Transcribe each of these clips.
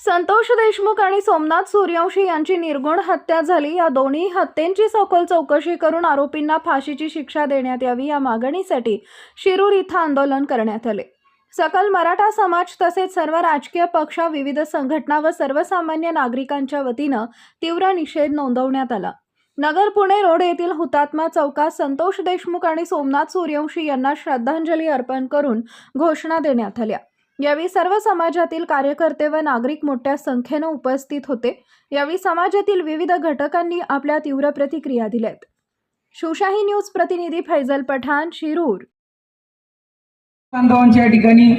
संतोष देशमुख आणि सोमनाथ सूर्यवंशी यांची निर्गुण हत्या झाली. या दोन्ही हत्येंची सखोल चौकशी करून आरोपींना फाशीची शिक्षा देण्यात यावी या मागणीसाठी शिरूर इथं आंदोलन करण्यात आले. सकल मराठा समाज तसेच सर्व राजकीय पक्ष विविध संघटना व सर्वसामान्य नागरिकांच्या वतीनं तीव्र निषेध नोंदवण्यात आला. नगर पुणे रोड येथील हुतात्मा चौकात संतोष देशमुख आणि सोमनाथ सूर्यवंशी यांना श्रद्धांजली अर्पण करून घोषणा देण्यात आल्या. यावेळी सर्व समाजातील कार्यकर्ते व नागरिक मोठ्या संख्येनं उपस्थित होते. यावेळी समाजातील विविध घटकांनी आपल्या तीव्र प्रतिक्रिया दिल्यात. शिवशाही न्यूज प्रतिनिधी फैजल पठाण शिरूर. बांधवांच्या या ठिकाणी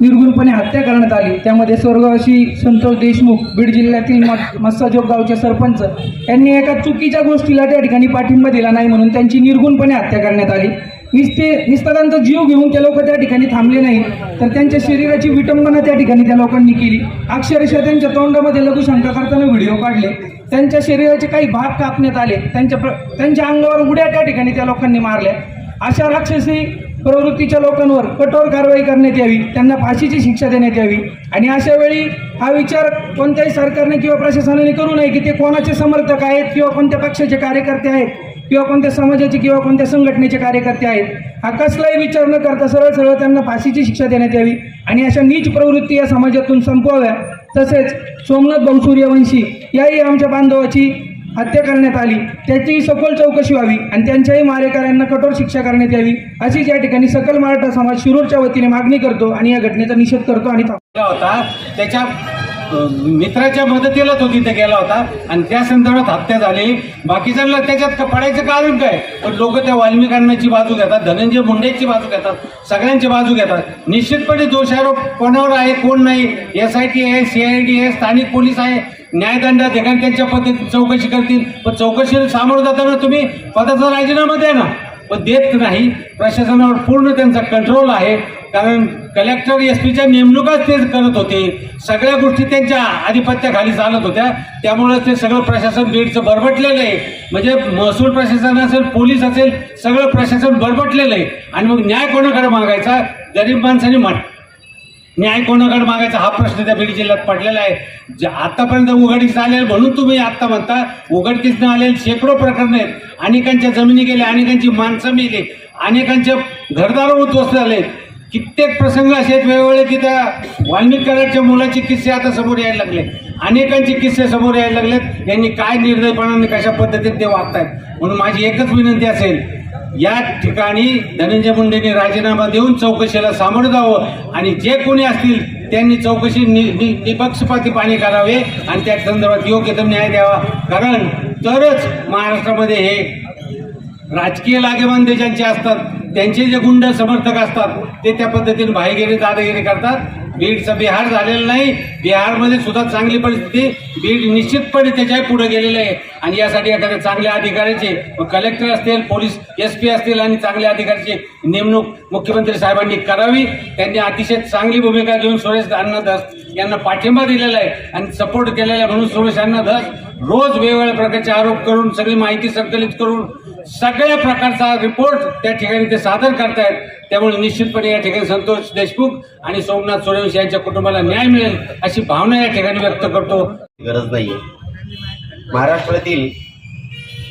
निर्गुणपणे हत्या करण्यात आली. त्यामध्ये स्वर्गवासी संतोष देशमुख बीड जिल्ह्यातील म- मस्साजोग गावचे सरपंच यांनी एका चुकीच्या गोष्टीला त्या ठिकाणी पाठिंबा दिला नाही म्हणून त्यांची निर्गुणपणे हत्या करण्यात आली. निस्ते निस्ता जीव घेऊन ते लोक त्या ठिकाणी थांबले नाही. तर त्यांच्या शरीराची विटंबना त्या ठिकाणी त्या लोकांनी केली. अक्षरशः त्यांच्या तोंडामध्ये लघुशंका करताना व्हिडिओ काढले. त्यांच्या शरीराचे काही भाग कापण्यात आले. त्यांच्या प्र त्यांच्या अंगावर उड्या त्या ठिकाणी त्या लोकांनी मारल्या. अशा राक्षसी प्रवृत्तीच्या लोकांवर कठोर कारवाई करण्यात यावी. त्यांना फाशीची शिक्षा देण्यात यावी. आणि अशा वेळी हा विचार कोणत्याही सरकारने किंवा प्रशासनाने करू नये की ते कोणाचे समर्थक आहेत किंवा कोणत्या पक्षाचे कार्यकर्ते आहेत. किंवा कोणत्या समाजाचे किंवा कोणत्या संघटनेचे कार्यकर्ते आहेत हा कसलाही विचार न करता सरळ सरळ त्यांना फाशीची शिक्षा देण्यात यावी आणि अशा नीच प्रवृत्ती या समाजातून संपवाव्या. तसेच सोमनाथ भाऊ सूर्यवंशी याही आमच्या बांधवाची हत्या करण्यात आली. त्याची सखोल चौकशी व्हावी आणि त्यांच्याही मारेकऱ्यांना कठोर शिक्षा करण्यात यावी अशीच या ठिकाणी सकल मराठा समाज शिरूरच्या वतीने मागणी करतो आणि या घटनेचा निषेध करतो आणि होता. त्याच्या मित्राच्या मदतीला तो तिथे गेला होता. आणि त्या संदर्भात हत्या झाली बाकीच्यांना त्याच्यात का- पडायचं कारण काय? पण लोक त्या वाल्मिकांची बाजू घेतात धनंजय मुंडेची बाजू घेतात सगळ्यांची बाजू घेतात. निश्चितपणे दोषारोप कोणावर आहे कोण नाही एस आय टी आहे सी आय डी आहे स्थानिक पोलीस आहे न्यायदंडाधिकारी त्यांच्या पद्धतीत चौकशी करतील. पण चौकशीला सामोरं जाताना तुम्ही पदाचा राजीनामा द्या ना. पण देत नाही. प्रशासनावर पूर्ण त्यांचा कंट्रोल आहे. कारण कलेक्टर एस पीच्या नेमणुकाच ते करत होते. सगळ्या गोष्टी त्यांच्या आधिपत्याखाली चालत होत्या. त्यामुळे ते सगळं प्रशासन बीडचं बरबटलेलं आहे. म्हणजे महसूल प्रशासन असेल पोलीस असेल सगळं प्रशासन बरबटलेलं आहे. आणि मग न्याय कोणाकडे मागायचा? गरीब माणसाने म्हण न्याय कोणाकडे मागायचा? हा प्रश्न त्या बीड जिल्ह्यात पडलेला आहे. जे आतापर्यंत उघडकीस आलेलं म्हणून तुम्ही आत्ता म्हणता उघडकीस न आलेले शेकडो प्रकरण आहेत. अनेकांच्या जमिनी गेल्या अनेकांची माणसं मेली अनेकांचे घरदार उद्ध्वस्त झाले. कित्येक प्रसंग असे आहेत वेगवेगळे की त्या वाल्मिकराच्या मुलाचे किस्से आता समोर यायला लागले. अनेकांचे किस्से समोर यायला लागलेत. यांनी काय निर्दयपणाने कशा पद्धतीने ते वागतायत? म्हणून माझी एकच विनंती असेल या ठिकाणी धनंजय मुंडेंनी राजीनामा देऊन चौकशीला सामोरं जावं आणि जे कोणी असतील त्यांनी चौकशी नि, निपक्षपाती पाणी करावे आणि त्या संदर्भात योग्य तो न्याय द्यावा. कारण तरच महाराष्ट्रामध्ये हे राजकीय लागेबांधे ज्यांचे असतात त्यांचे जे गुंड समर्थक असतात ते त्या पद्धतीने भाईगिरी दादागिरी करतात. बीडचं बिहार झालेलं नाही. बिहारमध्ये सुद्धा चांगली परिस्थिती. बीड निश्चितपणे त्याच्याही पुढे गेलेलं आहे. आणि यासाठी एखाद्या चांगल्या अधिकाऱ्याचे कलेक्टर असतील पोलीस एस पी असतील आणि चांगल्या अधिकाऱ्याची नेमणूक मुख्यमंत्री साहेबांनी करावी. त्यांनी अतिशय चांगली भूमिका घेऊन सुरेश अण्णा धस यांना पाठिंबा दिलेला आहे आणि सपोर्ट केलेला आहे म्हणून सुरेश अण्णा धस रोज वेगवेगळ्या प्रकारचे आरोप करून सगळी माहिती संकलित करून सगळ्या प्रकारचा रिपोर्ट त्या ठिकाणी ते सादर करतायत. त्यामुळे निश्चितपणे या ठिकाणी संतोष देशमुख आणि सोमनाथ सूर्यवंशी यांच्या कुटुंबाला न्याय मिळेल अशी भावना या ठिकाणी व्यक्त करतो. गरज नाहीये. महाराष्ट्रातील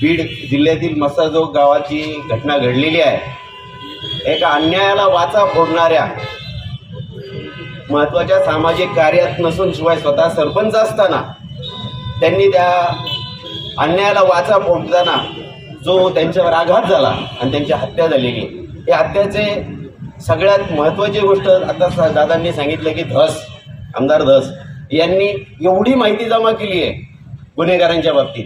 बीड जिल्ह्यातील मसाजोग गावाची घटना घडलेली आहे. एका अन्यायाला वाचा फोडणाऱ्या महत्त्वाच्या सामाजिक कार्यात नसून शिवाय स्वतः सरपंच असताना त्यांनी त्या अन्यायाला वाचा फोडताना जो त्यांच्यावर आघात झाला आणि त्यांची हत्या झालेली. आहे. या हत्याचे सगळ्यात महत्त्वाची गोष्ट आता दादांनी सांगितलं की धस आमदार धस यांनी एवढी माहिती जमा केली आहे गुन्हेगारांच्या बाबतीत.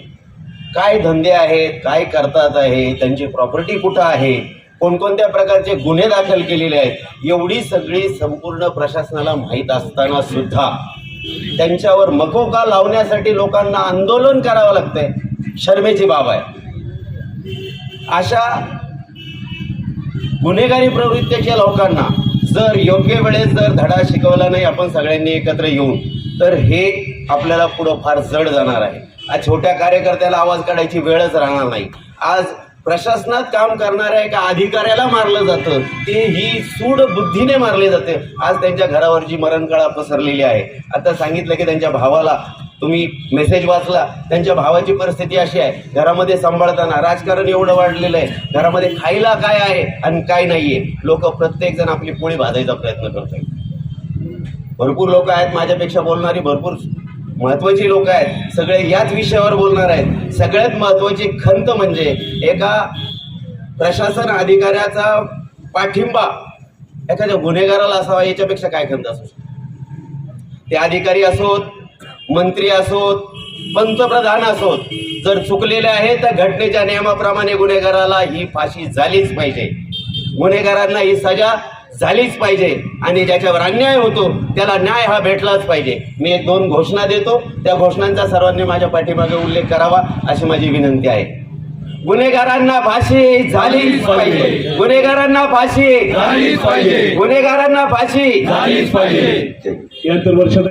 काय धंदे आहेत काय करतात आहे त्यांची प्रॉपर्टी कुठं आहे कोणकोणत्या प्रकारचे गुन्हे दाखल केलेले आहेत एवढी सगळी संपूर्ण प्रशासनाला माहीत असताना सुद्धा त्यांच्यावर मकोका लावण्यासाठी लोकांना आंदोलन करावं लागतंय. शर्मेची बाब आहे. अशा गुन्हेगारी प्रवृत्तीच्या लोकांना जर योग्य वेळेस जर धडा शिकवला नाही आपण सगळ्यांनी एकत्र येऊन तर हे आपल्याला पुढं फार जड जाणार आहे. आज छोट्या कार्यकर्त्याला आवाज काढायची वेळच राहणार नाही. आज प्रशासनात काम करणाऱ्या एका अधिकाऱ्याला मारलं जातं ते ही सूड बुद्धीने मारले जाते. आज त्यांच्या घरावर जी मरणकळा पसरलेली आहे आता सांगितलं की त्यांच्या भावाला तुम्ही मेसेज वाचला त्यांच्या भावाची परिस्थिती अशी आहे. घरामध्ये सांभाळताना राजकारण एवढं वाढलेलं आहे. घरामध्ये खायला काय आहे आणि काय नाहीये. लोक प्रत्येक जण आपली पोळी भाजायचा प्रयत्न करतात भरपूर लोक आहेत माझ्यापेक्षा बोलणारी भरपूर महत्वाची लोक आहेत. सगळे याच विषयावर बोलणार आहेत. सगळ्यात महत्वाची खंत म्हणजे एका प्रशासन अधिकाऱ्याचा पाठिंबा एखाद्या गुन्हेगाराला असावा याच्यापेक्षा काय खंत असू शकते? ते अधिकारी असोत मंत्री असोत पंतप्रधान असोत जर चुकलेले आहे तर घटनेच्या नियमाप्रमाणे गुन्हेगाराला ही फाशी झालीच पाहिजे. गुन्हेगारांना ही सजा झालीच पाहिजे आणि ज्याच्यावर अन्याय होतो त्याला न्याय हा भेटलाच पाहिजे. मी एक दोन घोषणा देतो. त्या घोषणांचा सर्वांनी माझ्या पाठीमागे उल्लेख करावा अशी माझी विनंती आहे. गुन्हेगारांना फाशी झालीच पाहिजे. गुन्हेगारांना फाशी झालीच पाहिजे. गुन्हेगारांना फाशी झालीच पाहिजे.